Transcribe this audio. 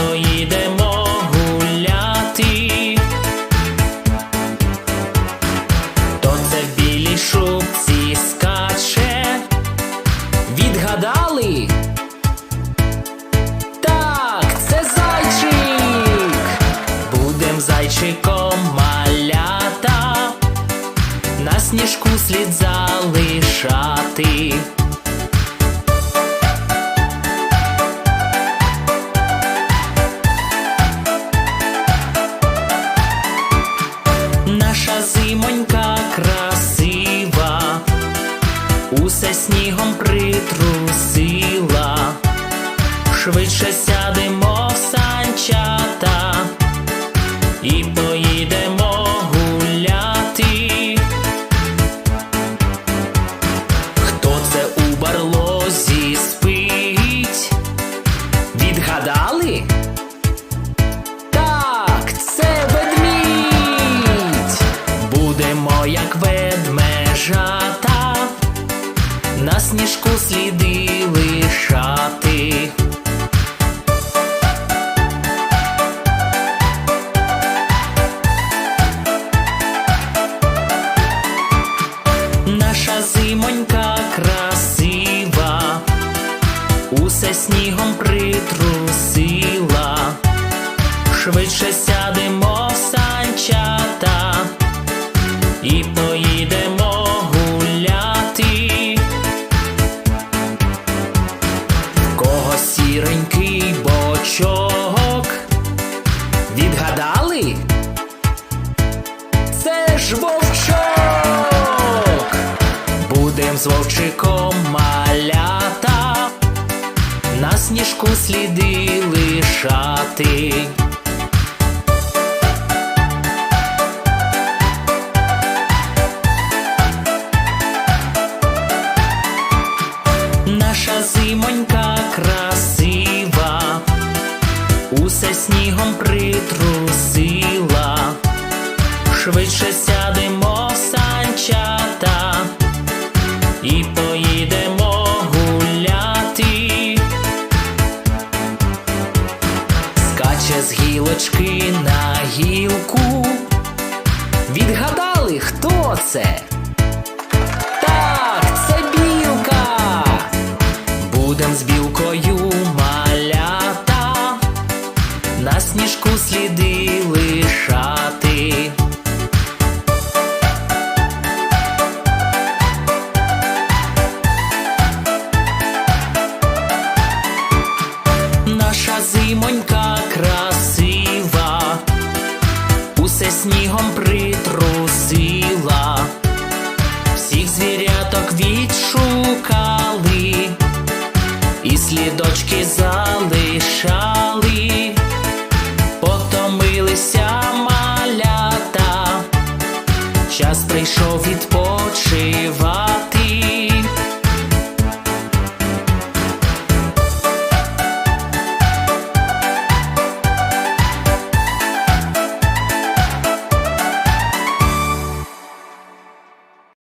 просто гуляти, то це в білій скаче. Відгадали? Так, це зайчик. Будем зайчиком малята, на сніжку слід залишати. Усе снігом притрусила, швидше сядемо в санчата і поїдемо гуляти. Хто це у барлозі спить? Відгадали? Так, це ведмідь. Будемо як ведмежата, на сніжку сліди лишати. Наша зимонька красива, усе снігом притрусила, з вовчиком малята, на сніжку сліди лишати. Наша зимонька красива, усе снігом притрусила, швидше сядемо в санчата і поїдемо гуляти, скаче з гілочки на гілку. Відгадали, хто це? Так, це білка. Будем з білкою малята, на сніжку сліди лишати. красива, усе снігом притрусила, всіх звіряток відшукали, і слідочки залишали.